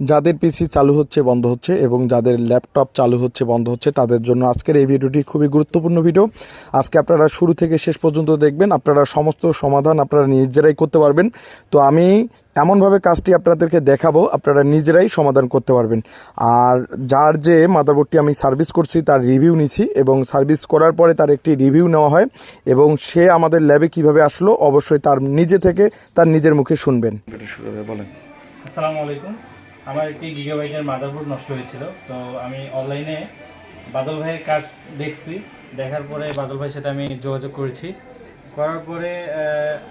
যাদের পিসি চালু হচ্ছে বন্ধ হচ্ছে এবং যাদের ল্যাপটপ চালু হচ্ছে বন্ধ হচ্ছে তাদের জন্য আজকের এই ভিডিওটি খুবই গুরুত্বপূর্ণ ভিডিও। আজকে আপনারা শুরু থেকে শেষ পর্যন্ত দেখবেন আপনারা সমস্ত সমাধান আপনারা নিজেরাই করতে পারবেন। তো আমি এমনভাবে কাজটি আপনাদেরকে দেখাবো আপনারা নিজেরাই সমাধান করতে পারবেন। আর যার যে মাদারবোর্ডটি আমি সার্ভিস করছি তার রিভিউ নিছি এবং সার্ভিস করার পরে তার একটি রিভিউ নেওয়া হয় এবং সে আমাদের ল্যাবে কীভাবে আসলো অবশ্যই তার নিজে থেকে তার নিজের মুখে শুনবেন। বলেন। আসসালামু আলাইকুম। আমার একটি গিগাবাইটের মাদারবোর্ড নষ্ট হয়েছিল। তো আমি অনলাইনে বাদল ভাইয়ের কাজ দেখছি, দেখার পরে বাদল ভাইয়ের সাথে আমি যোগাযোগ করেছি। করার পরে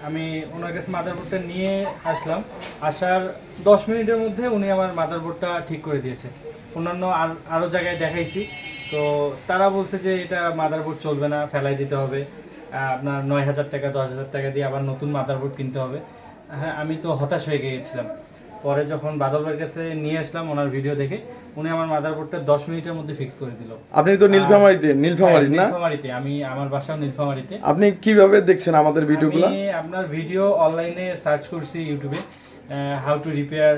আমি ওনার কাছে মাদারবোর্ডটা নিয়ে আসলাম। আসার দশ মিনিটের মধ্যে উনি আমার মাদারবোর্ডটা ঠিক করে দিয়েছে। অন্যান্য আর আরও জায়গায় দেখাইছি। তো তারা বলছে যে এটা মাদারবোর্ড চলবে না, ফেলাই দিতে হবে। আপনার নয় হাজার টাকা, দশ হাজার টাকা দিয়ে আবার নতুন মাদারবোর্ড কিনতে হবে। হ্যাঁ আমি তো হতাশ হয়ে গিয়েছিলাম। পরে যখন বাদল ভাইয়ের কাছে নিয়ে আসলাম ওনার ভিডিও দেখে উনি আমার মাদারবোর্ডটা দশ মিনিটের মধ্যে ফিক্স করে দিল। আপনি তো নীলফামারিতে নীলফামারি হ্যাঁ, না? নীলফামারীতে আমি আমার বাসাও নীলফামারীতে। আপনি কীভাবে দেখছেন আমাদের ভিডিওগুলো আমি আপনার ভিডিও অনলাইনে সার্চ করছি ইউটিউবে how to repair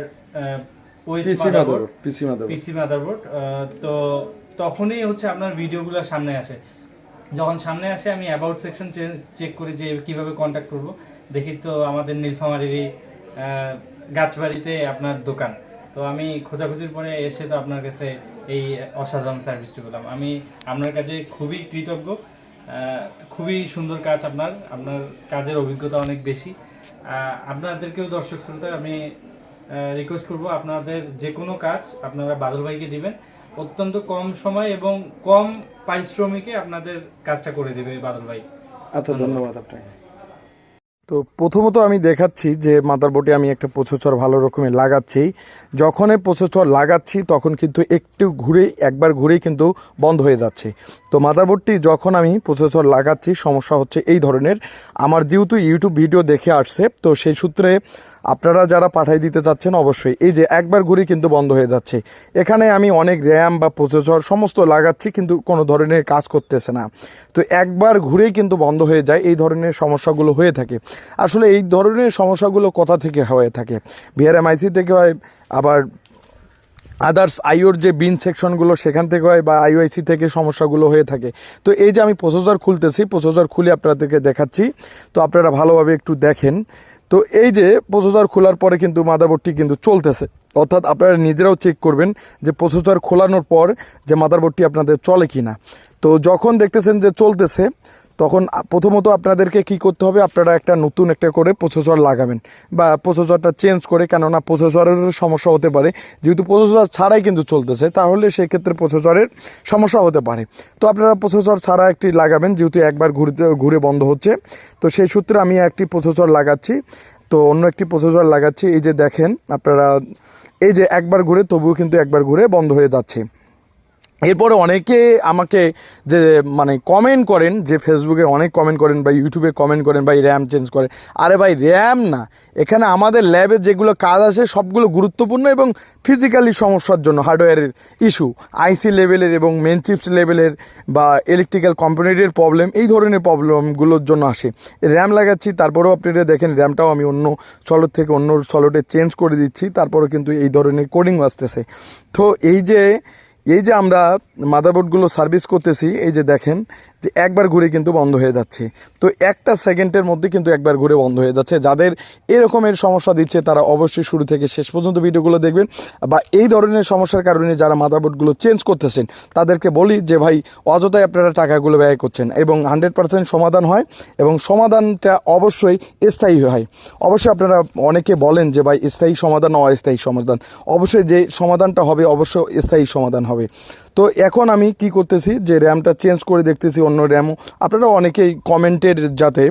PC motherboard PC motherboard PC motherboard তো তখনই হচ্ছে আপনার ভিডিওগুলো সামনে আসে। যখন সামনে আসে আমি অ্যাবাউট সেকশন চেক করি যে কীভাবে কন্ট্যাক্ট করব দেখি তো আমাদের নীলফামারিরই গাছবাড়িতে আপনার দোকান। তো আমি খোঁজাখুঁজির পরে এসে তো আপনার কাছে এই অসাধারণ সার্ভিসটি পেলাম। আমি আপনার কাছে খুবই কৃতজ্ঞ। খুবই সুন্দর কাজ আপনার। আপনার কাজের অভিজ্ঞতা অনেক বেশি। আপনাদেরকেও দর্শক শ্রোতা, আমি রিকোয়েস্ট করব আপনাদের যে কোনো কাজ আপনারা বাদল ভাইকে দিবেন। অত্যন্ত কম সময় এবং কম পারিশ্রমিকে আপনাদের কাজটা করে দেবে বাদল ভাই। আচ্ছা ধন্যবাদ আপনাকে। তো প্রথমত আমি দেখাচ্ছি যে মাদারবোর্ডে আমি একটা প্রসেসর ভালো রকমের লাগাচ্ছি। যখনই প্রসেসর লাগাচ্ছি, তখন কিন্তু একটু ঘুরেই, একবার ঘুরেই কিন্তু বন্ধ হয়ে যাচ্ছে। তো মাদারবোর্ডটি যখন আমি প্রসেসর লাগাচ্ছি, সমস্যা হচ্ছে এই ধরনের। আমার যেহেতু ইউটিউব ভিডিও দেখে আসছে, তো সেই সূত্রে আপনারা যারা পাঠাই দিতে চাচ্ছেন অবশ্যই। এই যে একবার ঘুরে কিন্তু বন্ধ হয়ে যাচ্ছে। এখানে আমি অনেক র্যাম বা প্রসেসর সমস্ত লাগাচ্ছি কিন্তু কোনো ধরনের কাজ করতেছে না। তো একবার ঘুরেই কিন্তু বন্ধ হয়ে যায়, এই ধরনের সমস্যাগুলো হয়ে থাকে। আসলে এই ধরনের সমস্যাগুলো কোথা থেকে হয়ে থাকে? বিআরএমআইসি থেকে হয়, আবার আদার্স আইওর যে বিন সেকশনগুলো সেখান থেকে হয় বা আইওআইসি থেকে সমস্যাগুলো হয়ে থাকে। তো এই যে আমি প্রসেসর খুলতেছি প্রসেসর খুলে আপনাদেরকে দেখাচ্ছি। তো আপনারা ভালোভাবে একটু দেখেন। তো এই যে প্রসেসর খোলার পরে কিন্তু মাদারবোর্ডটি কিন্তু চলতেছে। অর্থাৎ আপনারা নিজেরাও চেক করবেন যে প্রসেসর খোলানোর পর যে মাদারবোর্ডটি আপনাদের চলে কি না তো যখন দেখতেছেন যে চলতেছে তখন প্রথমত আপনাদেরকে কি করতে হবে, আপনারা একটা নতুন একটা করে প্রসেসর লাগাবেন বা প্রসেসরটা চেঞ্জ করে, কেননা প্রসেসরেরও সমস্যা হতে পারে, যেহেতু প্রসেসর ছাড়াই কিন্তু চলতেছে, তাহলে সেক্ষেত্রে প্রসেসরের সমস্যা হতে পারে। তো আপনারা প্রসেসর ছাড়া একটি লাগাবেন, যেহেতু একবার ঘুরতে, ঘুরে বন্ধ হচ্ছে, তো সেই সূত্রে আমি একটি প্রসেসর লাগাচ্ছি। তো অন্য একটি প্রসেসর লাগাচ্ছি, এই যে দেখেন, আপনারা, এই যে একবার ঘুরে, তবুও কিন্তু একবার ঘুরে বন্ধ হয়ে যাচ্ছে। এরপরে অনেকে আমাকে যে মানে কমেন্ট করেন, যে ফেসবুকে অনেক কমেন্ট করেন বা ইউটিউবে কমেন্ট করেন, ভাই র্যাম চেঞ্জ করে। আরে ভাই র্যাম না। এখানে আমাদের ল্যাবে যেগুলো কাজ আছে, সবগুলো গুরুত্বপূর্ণ এবং ফিজিক্যালি সমস্যার জন্য হার্ডওয়্যারের ইস্যু আইসি লেভেলের এবং মেন চিপস লেভেলের বা ইলেকট্রিক্যাল কম্পোনেন্টের প্রবলেম এই ধরনের প্রবলেমগুলোর জন্য আসে। র্যাম লাগাচ্ছি, তারপরেও আপনারা দেখেন র্যামটাও আমি অন্য সলট থেকে অন্য সলটে চেঞ্জ করে দিচ্ছি, তারপরেও কিন্তু এই ধরনের কোডিং আসতেছে। তো এই যে এই যে আমরা মাদারবোর্ডগুলো সার্ভিস করতেছি এই যে দেখেন যে একবার ঘুরে কিন্তু বন্ধ হয়ে যাচ্ছে। তো একটা সেকেন্ডের মধ্যে কিন্তু একবার ঘুরে বন্ধ হয়ে যাচ্ছে। যাদের এরকমের সমস্যা দিচ্ছে, তারা অবশ্যই শুরু থেকে শেষ পর্যন্ত ভিডিওগুলো দেখবেন বা এই ধরনের সমস্যার কারণে যারা মাদারবোর্ডগুলো চেঞ্জ করতেছেন, তাদেরকে বলি যে, ভাই অযথায় আপনারা টাকাগুলো ব্যয় করছেন। এবং হান্ড্রেড পার্সেন্ট সমাধান হয় এবং সমাধানটা অবশ্যই স্থায়ী হয়। অবশ্যই আপনারা অনেকে বলেন যে, ভাই, স্থায়ী সমাধান, অস্থায়ী সমাধান। অবশ্যই যে সমাধানটা হবে অবশ্য স্থায়ী সমাধান হবে। তো এখন আমি কি করতেছি, যে র্যামটা চেঞ্জ করে দেখতেছি অন্য র্যামও আপনারা অনেকেই কমেন্টের যাতে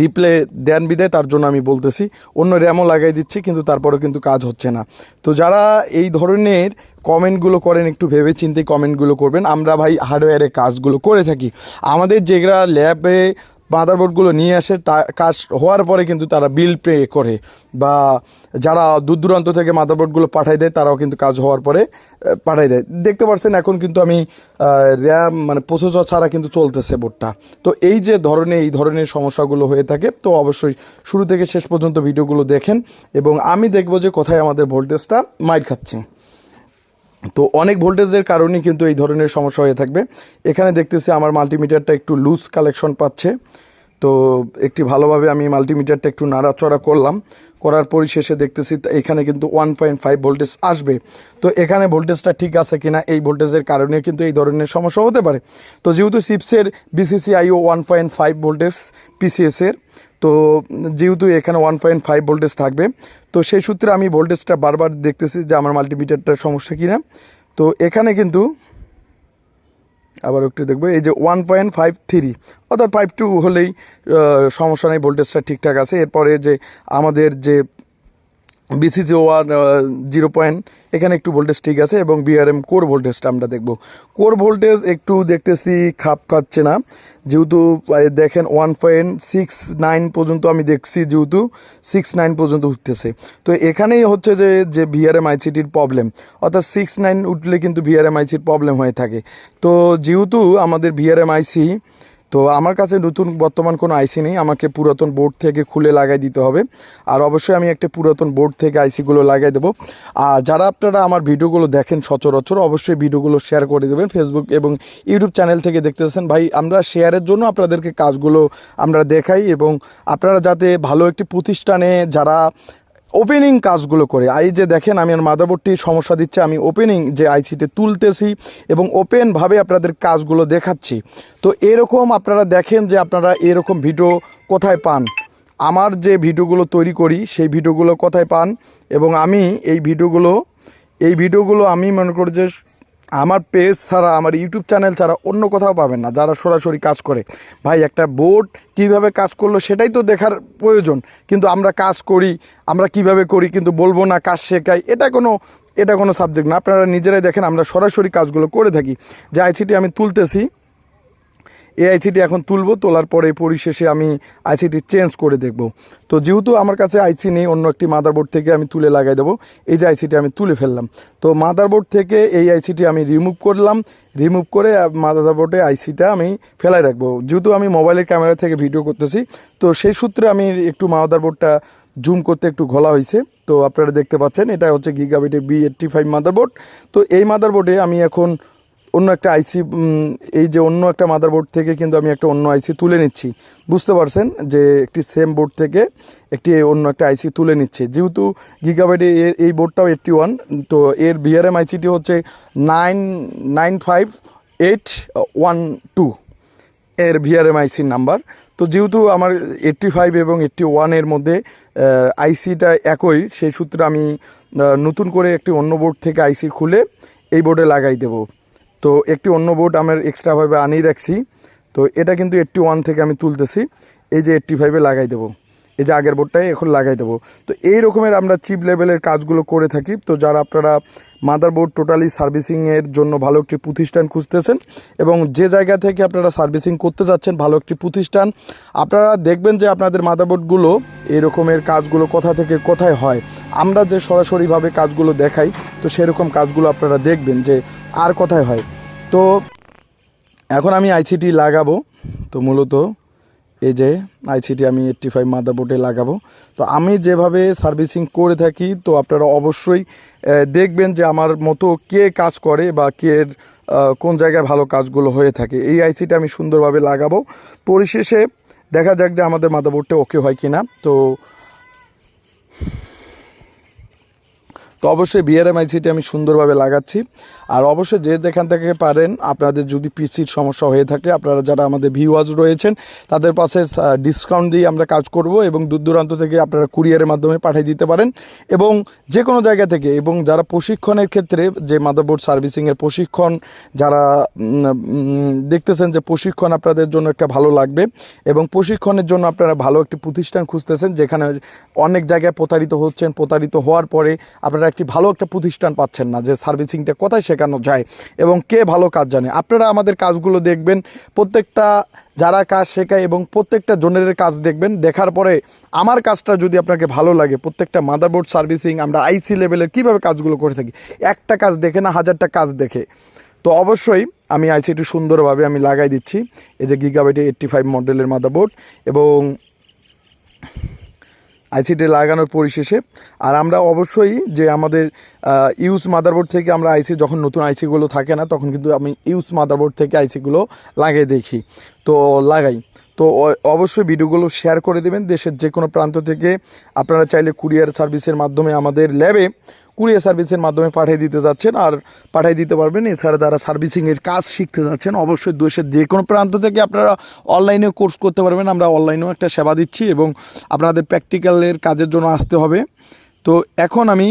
রিপ্লে দেন বিদায় তার জন্য আমি বলতেছি, অন্য র্যামও লাগাই দিচ্ছি, কিন্তু তারপরেও কিন্তু কাজ হচ্ছে না। তো যারা এই ধরনের কমেন্টগুলো করেন, একটু ভেবে চিন্তে কমেন্টগুলো করবেন, আমরা ভাই হার্ডওয়্যারে কাজগুলো করে থাকি। আমাদের যেগুলা ল্যাবে মাদারবোর্ডগুলো নিয়ে আসে কাজ হওয়ার পরে কিন্তু তারা বিল পে করে। বা যারা দূর দূরান্ত থেকে মাদারবোর্ডগুলো পাঠাই দেয়, তারাও কিন্তু কাজ হওয়ার পরে পাঠাই দেয়। দেখতে পাচ্ছেন এখন কিন্তু আমি র্যাম মানে প্রসেসর ছাড়া কিন্তু চলতেছে বোর্ডটা। তো এই যে ধরনের, এই ধরনের সমস্যাগুলো হয়ে থাকে, তো অবশ্যই শুরু থেকে শেষ পর্যন্ত ভিডিওগুলো দেখেন এবং আমি দেখব যে কোথায় আমাদের ভোল্টেজটা মাইট খাচ্ছে। তো অনেক ভোল্টেজের কারণে কিন্তু এই ধরনের সমস্যা হয়ে থাকবে। এখানে দেখতেছি আমার মাল্টিমিটারটা একটু লুজ কালেকশন পাচ্ছে। তো একটি ভালোভাবে আমি মাল্টিমিটারটা একটু নাড়াচড়া করলাম। করার পরিশেষে দেখতেছি এখানে কিন্তু ওয়ান পয়েন্ট ফাইভ ভোল্টেজ আসবে। তো এখানে ভোল্টেজটা ঠিক আছে কিনা এই ভোল্টেজের কারণে কিন্তু এই ধরনের সমস্যা হতে পারে। তো যেহেতু সিপসের VCC IO one point five voltage পিসিএসের তো যেহেতু এখানে ওয়ান পয়েন্ট ফাইভ ভোল্টেজ থাকবে, তো সেই সূত্রে আমি ভোল্টেজটা বারবার দেখতেছি যে আমার মাল্টিমিটারটার সমস্যা কিনা। তো এখানে কিন্তু আবার একটু দেখব, এই যে ওয়ান পয়েন্ট ফাইভ থ্রি অর্থাৎ ফাইভ টু হলেই সমস্যা নেই ভোল্টেজটা ঠিকঠাক আছে। এরপরে যে আমাদের যে বিসিজি ওয়ান জিরো পয়েন্ট এখানে একটু ভোল্টেজ ঠিক আছে এবং বিআরএম কোর ভোল্টেজটা আমরা দেখব। কোর ভোল্টেজ একটু দেখতেছি, খাপ খাচ্ছে না। যেহেতু দেখেন ওয়ান পয়েন্ট সিক্স নাইন পর্যন্ত আমি দেখছি, যেহেতু সিক্স নাইন পর্যন্ত উঠতেছে। তো এখানেই হচ্ছে যে যে ভিআরএম আইসিটির প্রবলেম অর্থাৎ সিক্স নাইন উঠলে কিন্তু ভিআরএম আইসির প্রবলেম হয়ে থাকে। তো যেহেতু আমাদের ভিআরএম আইসি তো আমার কাছে নতুন বর্তমান কোনো আইসি নেই। আমাকে পুরাতন বোর্ড থেকে খুলে লাগাই দিতে হবে। আর অবশ্যই আমি একটা পুরাতন বোর্ড থেকে আইসিগুলো লাগাই দেবো। আর যারা আপনারা আমার ভিডিওগুলো দেখেন সচরাচর, অবশ্যই ভিডিওগুলো শেয়ার করে দেবেন ফেসবুক এবং ইউটিউব চ্যানেল থেকে দেখতেছেন। ভাই, আমরা শেয়ারের জন্য আপনাদেরকে কাজগুলো আমরা দেখাই এবং আপনারা যাতে ভালো একটি প্রতিষ্ঠানে যারা ওপেনিং কাজগুলো করে। এই যে দেখেন, আমি আর মাদারবোর্ডটি সমস্যা দিচ্ছে, আমি ওপেনিং যে আইসিটি তুলতেছি এবং ওপেনভাবে আপনাদের কাজগুলো দেখাচ্ছি। তো এরকম আপনারা দেখেন যে আপনারা এরকম ভিডিও কোথায় পান। আমার যে ভিডিওগুলো তৈরি করি, সেই ভিডিওগুলো কোথায় পান এবং আমি এই ভিডিওগুলো এই ভিডিওগুলো আমি মনে করি যে আমার পেজ ছাড়া, আমার ইউটিউব চ্যানেল ছাড়া অন্য কোথাও পাবেন না, যারা সরাসরি কাজ করে। ভাই, একটা বোর্ড কীভাবে কাজ করল সেটাই তো দেখার প্রয়োজন, কিন্তু আমরা কাজ করি, আমরা কীভাবে করি কিন্তু বলব না কাজ শেখাই, এটা কোনো এটা কোনো সাবজেক্ট না। আপনারা নিজেরাই দেখেন, আমরা সরাসরি কাজগুলো করে থাকি। যে আইসিটি আমি তুলতেছি এই আইসিটি এখন তুলব, তোলার পরে পরিশেষে আমি আইসিটি চেঞ্জ করে দেখব। তো যেহেতু আমার কাছে আইসি নেই, অন্য একটি মাদারবোর্ড থেকে আমি তুলে লাগাই দেবো। এই যে আইসিটি আমি তুলে ফেললাম। তো মাদারবোর্ড থেকে এই আইসিটি আমি রিমুভ করলাম। রিমুভ করে মাদারবোর্ডে আইসিটা আমি ফেলাই রাখব। যেহেতু আমি মোবাইলের ক্যামেরা থেকে ভিডিও করতেছি, তো সেই সূত্রে আমি একটু মাদারবোর্ডটা জুম করতে একটু ঘোলা হয়েছে। তো আপনারা দেখতে পাচ্ছেন, এটা হচ্ছে গিগাবিটের বি এইট্টি ফাইভ মাদারবোর্ড তো এই মাদারবোর্ডে আমি এখন অন্য একটা আইসি এই যে অন্য একটা মাদারবোর্ড থেকে কিন্তু আমি একটা অন্য আইসি তুলে নিচ্ছি। বুঝতে পারছেন যে একটি সেম বোর্ড থেকে একটি অন্য একটা আইসি তুলে নিচ্ছে। যেহেতু গিগাবাইটে এই বোর্ডটাও এইটটি ওয়ান তো এর বিআরএম আইসিটি হচ্ছে nine nine five eight one two এর ভিআরএম আইসির নাম্বার তো যেহেতু আমার এইট্টি ফাইভ এবং এইট্টি ওয়ানের মধ্যে আইসিটা একই, সেই সূত্রে আমি নতুন করে একটি অন্য বোর্ড থেকে আইসি খুলে এই বোর্ডে লাগাই দেব। তো একটি অন্য বোর্ড আমার এক্সট্রাভাবে আনিয়ে রাখছি। তো এটা কিন্তু এইট্টি ওয়ান থেকে আমি তুলতেছি। এই যে এইট্টি ফাইভে লাগাই দেবো। এই যে আগের বোর্ডটাই এখন লাগাই দেবো। তো এই রকমের আমরা চিপ লেভেলের কাজগুলো করে থাকি। তো যারা আপনারা মাদারবোর্ড টোটালি সার্ভিসিংয়ের জন্য ভালো একটি প্রতিষ্ঠান খুঁজতেছেন এবং যে জায়গা থেকে আপনারা সার্ভিসিং করতে যাচ্ছেন ভালো একটি প্রতিষ্ঠান, আপনারা দেখবেন যে আপনাদের মাদারবোর্ডগুলো এই রকমের কাজগুলো কোথা থেকে কোথায় হয়। আমরা যে সরাসরিভাবে কাজগুলো দেখাই, তো সেরকম কাজগুলো আপনারা দেখবেন যে আর কোথায় হয়। তো এখন আমি আইসিটি লাগাবো, তো মূলত এই যে আইসিটি আমি এইট্টি ফাইভ মাদারবোর্ডে লাগাবো। তো আমি যেভাবে সার্ভিসিং করে থাকি, তো আপনারা অবশ্যই দেখবেন যে আমার মতো কে কাজ করে বা কে কোন জায়গায় ভালো কাজগুলো হয়ে থাকে। এই আইসিটা আমি সুন্দরভাবে লাগাবো। পরিশেষে দেখা যাক যে আমাদের মাদারবোর্ডটা ওকে হয় কি না তো তো অবশ্যই বিআরএম আইসিটি আমি সুন্দরভাবে লাগাচ্ছি। আর অবশ্যই যে যেখান থেকে পারেন, আপনাদের যদি পিসির সমস্যা হয়ে থাকে, আপনারা যারা আমাদের ভিউয়ার্স রয়েছেন, তাদের পাশে ডিসকাউন্ট দিয়ে আমরা কাজ করব এবং দূর দূরান্ত থেকে আপনারা কুরিয়ারের মাধ্যমে পাঠিয়ে দিতে পারেন। এবং যে কোনো জায়গা থেকে, এবং যারা প্রশিক্ষণের ক্ষেত্রে, যে মাদারবোর্ড সার্ভিসিংয়ের প্রশিক্ষণ, যারা দেখতেছেন যে প্রশিক্ষণ আপনাদের জন্য একটা ভালো লাগবে, এবং প্রশিক্ষণের জন্য আপনারা ভালো একটি প্রতিষ্ঠান খুঁজতেছেন, যেখানে অনেক জায়গায় প্রতারিত হচ্ছেন, প্রতারিত হওয়ার পরে আপনারা একটি ভালো একটা প্রতিষ্ঠান পাচ্ছেন না, যে সার্ভিসিংটা কোথায় শেখানো যায় এবং কে ভালো কাজ জানে। আপনারা আমাদের কাজগুলো দেখবেন, প্রত্যেকটা যারা কাজ শেখায় এবং প্রত্যেকটা জোনের কাজ দেখবেন, দেখার পরে আমার কাজটা যদি আপনাকে ভালো লাগে, প্রত্যেকটা মাদারবোর্ড সার্ভিসিং আমরা আইসি লেভেলের কীভাবে কাজগুলো করে থাকি, একটা কাজ দেখে না, হাজারটা কাজ দেখে। তো অবশ্যই আমি আইসিটি সুন্দরভাবে আমি লাগাই দিচ্ছি। এই যে গিগাবাইটে এইট্টি ফাইভ মডেলের মাদারবোর্ড এবং আইসিটি লাগানোর পরিশেষে। আর আমরা অবশ্যই যে আমাদের ইউজ মাদারবোর্ড থেকে আমরা আইসি, যখন নতুন আইসিগুলো থাকে না, তখন কিন্তু আমি ইউজ মাদারবোর্ড থেকে আইসিগুলো লাগিয়ে দেখি। তো লাগাই। তো অবশ্যই ভিডিওগুলো শেয়ার করে দেবেন। দেশের যে কোনো প্রান্ত থেকে আপনারা চাইলে কুরিয়ার সার্ভিসের মাধ্যমে আমাদের ল্যাবে কুরিয়ার সার্ভিসের মাধ্যমে পাঠিয়ে দিতে যাচ্ছেন আর পাঠিয়ে দিতে পারবেন। এছাড়া যারা সার্ভিসিংয়ের কাজ শিখতে যাচ্ছেন, অবশ্যই দেশের যে কোনো প্রান্ত থেকে আপনারা অনলাইনে কোর্স করতে পারবেন। আমরা অনলাইনেও একটা সেবা দিচ্ছি এবং আপনাদের প্র্যাকটিক্যালের কাজের জন্য আসতে হবে। তো এখন আমি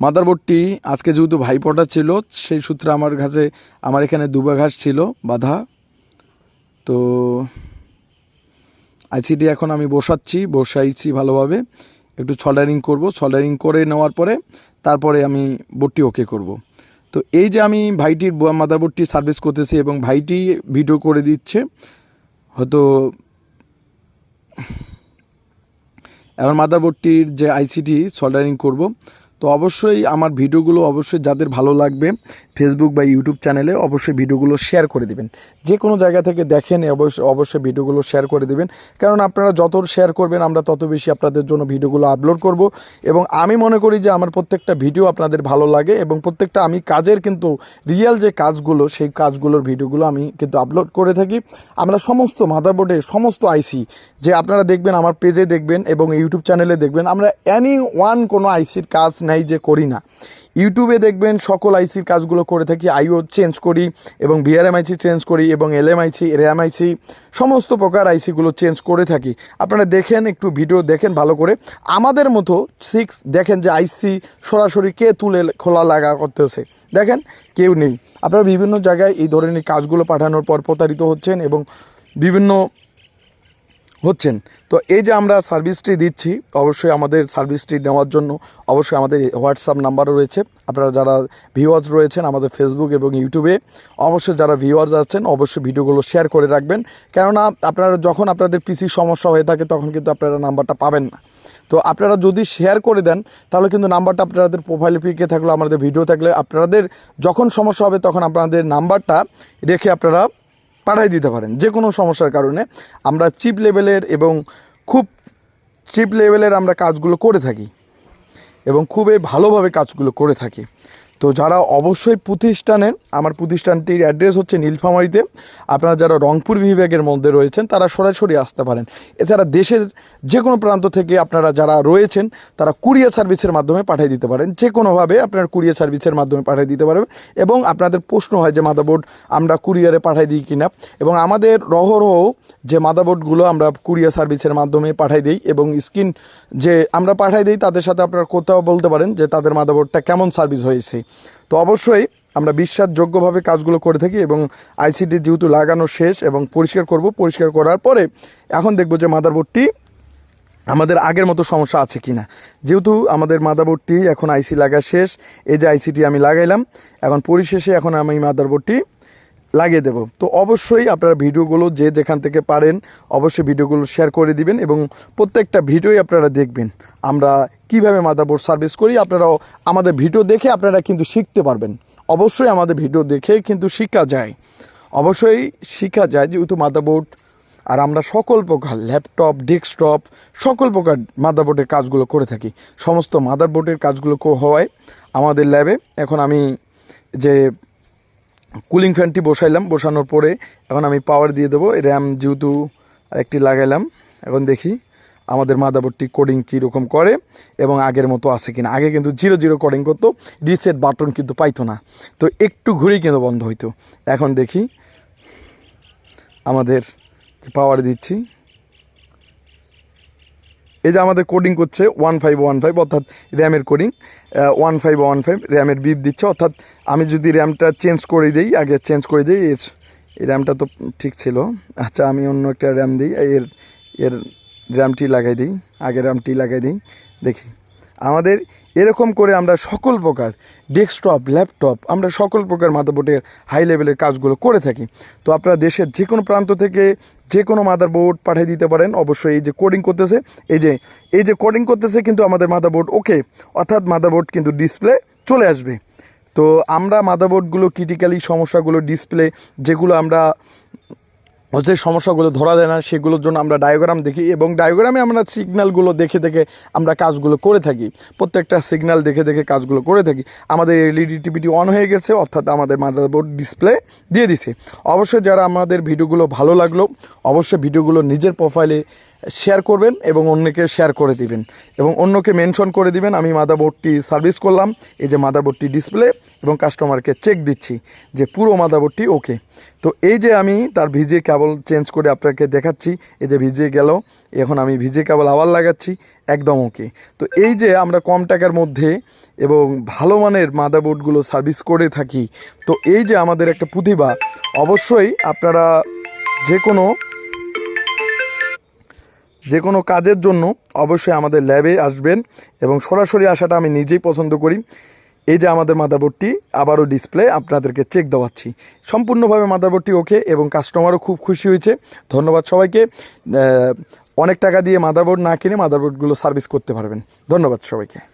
মাদারবোর্ডটি, আজকে যেহেতু ভাইপোটা ছিল, সেই সূত্রে আমার কাছে, আমার এখানে দুবা ঘাস ছিল বাধা। তো আইসিডি এখন আমি বসাচ্ছি, বসাইছি ভালোভাবে। একটু সল্ডারিং করব। সল্ডারিং করে নেওয়ার পরে তারপরে আমি বোর্ডটি ওকে করব। তো এই যে আমি ভাইটির মাদারবোর্ডটি সার্ভিস করতেছি এবং ভাইটি ভিডিও করে দিচ্ছে, হয়তো এখন মাদারবোর্ডটির যে আইসিটি সল্ডারিং করব। তো অবশ্যই আমার ভিডিওগুলো অবশ্যই যাদের ভালো লাগবে ফেসবুক বা ইউটিউব চ্যানেলে অবশ্যই ভিডিওগুলো শেয়ার করে দিবেন। যে কোনো জায়গা থেকে দেখেন অবশ্যই অবশ্যই ভিডিওগুলো শেয়ার করে দিবেন। কারণ আপনারা যত শেয়ার করবেন, আমরা তত বেশি আপনাদের জন্য ভিডিওগুলো আপলোড করব এবং আমি মনে করি যে আমার প্রত্যেকটা ভিডিও আপনাদের ভালো লাগে এবং প্রত্যেকটা আমি কাজের কিন্তু রিয়েল যে কাজগুলো, সেই কাজগুলোর ভিডিওগুলো আমি কিন্তু আপলোড করে থাকি। আমরা সমস্ত মাদারবোর্ডের সমস্ত আইসি যে আপনারা দেখবেন, আমার পেজে দেখবেন এবং ইউটিউব চ্যানেলে দেখবেন, আমরা অ্যানি ওয়ান কোনো আইসির কাজ নাই। যে করি না। ইউটিউবে দেখবেন সকল আইসির কাজগুলো করে থাকি আইও চেঞ্জ করি এবং বিআরএমআইসি চেঞ্জ করি এবং এলএমআইসি র্যামআইসি সমস্ত প্রকার আইসিগুলো চেঞ্জ করে থাকি। আপনারা দেখেন, একটু ভিডিও দেখেন ভালো করে। আমাদের মতো সিক্স দেখেন যে আইসি সরাসরি কে তুলে খোলা লাগা করতেছে? দেখেন, কেউ নেই। আপনারা বিভিন্ন জায়গায় এই ধরনের কাজগুলো পাঠানোর পর প্রতারিত হচ্ছেন এবং বিভিন্ন হচ্ছেন। তো এই যে আমরা সার্ভিসটি দিচ্ছি, অবশ্যই আমাদের সার্ভিসটি নেওয়ার জন্য অবশ্যই আমাদের হোয়াটসঅ্যাপ নাম্বারও রয়েছে। আপনারা যারা ভিউয়ার্স রয়েছেন আমাদের ফেসবুক এবং ইউটিউবে অবশ্যই যারা ভিউয়ার্স আছেন, অবশ্যই ভিডিওগুলো শেয়ার করে রাখবেন। কেননা আপনারা যখন আপনাদের পিসির সমস্যা হয়ে থাকে, তখন কিন্তু আপনারা নাম্বারটা পাবেন না। তো আপনারা যদি শেয়ার করে দেন, তাহলে কিন্তু নাম্বারটা আপনাদের প্রোফাইলে পিকে থাকলে, আমাদের ভিডিও থাকলে আপনাদের যখন সমস্যা হবে, তখন আপনাদের নাম্বারটা রেখে আপনারা পাঠিয়ে দিতে পারেন। যে কোনো সমস্যার কারণে আমরা চিপ লেভেলের এবং খুব চিপ লেভেলের আমরা কাজগুলো করে থাকি এবং খুবই ভালোভাবে কাজগুলো করে থাকি। তো যারা অবশ্যই প্রতিষ্ঠানে আমার প্রতিষ্ঠানটির অ্যাড্রেস হচ্ছে নীলফামারিতে। আপনারা যারা রংপুর বিভাগের মধ্যে রয়েছেন, তারা সরাসরি আসতে পারেন। এছাড়া দেশের যে কোনো প্রান্ত থেকে আপনারা যারা রয়েছেন, তারা কুরিয়ার সার্ভিসের মাধ্যমে পাঠিয়ে দিতে পারেন। যে কোনোভাবে আপনার কুরিয়ার সার্ভিসের মাধ্যমে পাঠিয়ে দিতে পারবেন এবং আপনাদের প্রশ্ন হয় যে, মাদারবোর্ড, আমরা কুরিয়ারে পাঠিয়ে দিই কিনা? এবং আমাদের রহরহ যে মাদারবোর্ডগুলো আমরা কুরিয়ার সার্ভিসের মাধ্যমে পাঠাই দিই এবং স্ক্রিন যে আমরা পাঠাই দিই, তাদের সাথে আপনারা কোথাও বলতে পারেন যে তাদের মাদাবোর্ডটা কেমন সার্ভিস হয়েছে। তো অবশ্যই আমরা বিশ্বাসযোগ্যভাবে কাজগুলো করে থাকি এবং আইসিডি যেহেতু লাগানো শেষ এবং পরিষ্কার করব, পরিষ্কার করার পরে এখন দেখব যে মাদারবোর্ডটি আমাদের আগের মতো সমস্যা আছে কি না যেহেতু আমাদের মাদারবোর্ডটি এখন আইসি লাগা শেষ, এই যে আইসিটি আমি লাগাইলাম, এখন পরিশেষে এখন আমি মাদারবোর্ডটি লাগিয়ে দেব। তো অবশ্যই আপনারা ভিডিওগুলো যে যেখান থেকে পারেন, অবশ্যই ভিডিওগুলো শেয়ার করে দিবেন এবং প্রত্যেকটা ভিডিওই আপনারা দেখবেন। আমরা কীভাবে মাদারবোর্ড সার্ভিস করি, আপনারাও আমাদের ভিডিও দেখে আপনারা কিন্তু শিখতে পারবেন। অবশ্যই আমাদের ভিডিও দেখে কিন্তু শেখা যায়। অবশ্যই শেখা যায় যেহেতু মাদারবোর্ড, আর আমরা সকল প্রকার ল্যাপটপ ডেস্কটপ সকল প্রকার মাদারবোর্ডের কাজগুলো করে থাকি। সমস্ত মাদারবোর্ডের কাজগুলো হওয়ায় আমাদের ল্যাবে এখন আমি যে কুলিং ফ্যানটি বসাইলাম, বসানোর পরে এখন আমি পাওয়ার দিয়ে দেবো র্যাম যেহেতু একটি লাগাইলাম, এখন দেখি আমাদের মাদাবোর্ডটি কোডিং কীরকম করে এবং আগের মতো আছে কিনা। আগে কিন্তু জিরো জিরো কোডিং করতো রিসেট বাটন কিন্তু পাইতো না। তো একটু ঘুরেই কিন্তু বন্ধ হইতো। এখন দেখি আমাদের পাওয়ার দিচ্ছি। এই যে আমাদের কোডিং করছে ওয়ান ফাইভ ওয়ান ফাইভ অর্থাৎ র্যামের coding one five one five র্যামের বিপ দিচ্ছে, অর্থাৎ আমি যদি র্যামটা চেঞ্জ করে দিই, আগে চেঞ্জ করে দিই, এই র্যামটা তো ঠিক ছিল। আচ্ছা আমি অন্য একটা র্যাম দিই এর এর র্যামটি লাগাই দিই আগে র্যামটি লাগাই দিই, দেখি। আমাদের এরকম করে আমরা সকল প্রকার ডেস্কটপ, ল্যাপটপ, আমরা সকল প্রকার মাদারবোর্ডের হাই লেভেলের কাজগুলো করে থাকি। তো আপনারা দেশের যে কোনো প্রান্ত থেকে যে কোনো মাদারবোর্ড পাঠিয়ে দিতে পারেন। অবশ্যই এই যে কোডিং করতেছে, এই যে এই যে কোডিং করতেছে কিন্তু আমাদের মাদারবোর্ড ওকে অর্থাৎ মাদারবোর্ড কিন্তু ডিসপ্লে চলে আসবে। তো আমরা মাদারবোর্ডগুলো ক্রিটিক্যালি সমস্যাগুলো ডিসপ্লে যেগুলো আমরা হচ্ছে সমস্যাগুলো ধরা দেয় না, সেগুলোর জন্য আমরা ডায়োগ্রাম দেখি এবং ডায়োগ্রামে আমরা সিগন্যালগুলো দেখে দেখে আমরা কাজগুলো করে থাকি। প্রত্যেকটা সিগন্যাল দেখে দেখে কাজগুলো করে থাকি। আমাদের এলইডি টিভিটি অন হয়ে গেছে, অর্থাৎ আমাদের মাদারবোর্ড ডিসপ্লে দিয়ে দিছে। অবশ্যই যারা আমাদের ভিডিওগুলো ভালো লাগল, অবশ্যই ভিডিওগুলো নিজের প্রোফাইলে শেয়ার করবেন এবং অন্যকে শেয়ার করে দিবেন এবং অন্যকে মেনশন করে দিবেন। আমি মাদারবোর্ডটি সার্ভিস করলাম, এই যে মাদারবোর্ডটি ডিসপ্লে এবং কাস্টমারকে চেক দিচ্ছি যে পুরো মাদারবোর্ডটি ওকে তো এই যে আমি তার ভিজে কেবল চেঞ্জ করে আপনাকে দেখাচ্ছি, এই যে ভিজে গেল, এখন আমি ভিজে কেবল আবার লাগাচ্ছি, একদম ওকে তো এই যে আমরা কম টাকার মধ্যে এবং ভালো মানের মাদারবোর্ডগুলো সার্ভিস করে থাকি, তো এই যে আমাদের একটা প্রতিভা, অবশ্যই আপনারা যে কোনো যে কোনো কাজের জন্য অবশ্যই আমাদের ল্যাবে আসবেন এবং সরাসরি আসাটা আমি নিজেই পছন্দ করি। এই যে আমাদের মাদারবোর্ডটি, আবারও ডিসপ্লে আপনাদেরকে চেক দেওয়াচ্ছি। সম্পূর্ণভাবে মাদারবোর্ডটি ওকে এবং কাস্টমারও খুব খুশি হয়েছে। ধন্যবাদ সবাইকে। অনেক টাকা দিয়ে মাদারবোর্ড না কিনে মাদারবোর্ডগুলো সার্ভিস করতে পারবেন। ধন্যবাদ সবাইকে।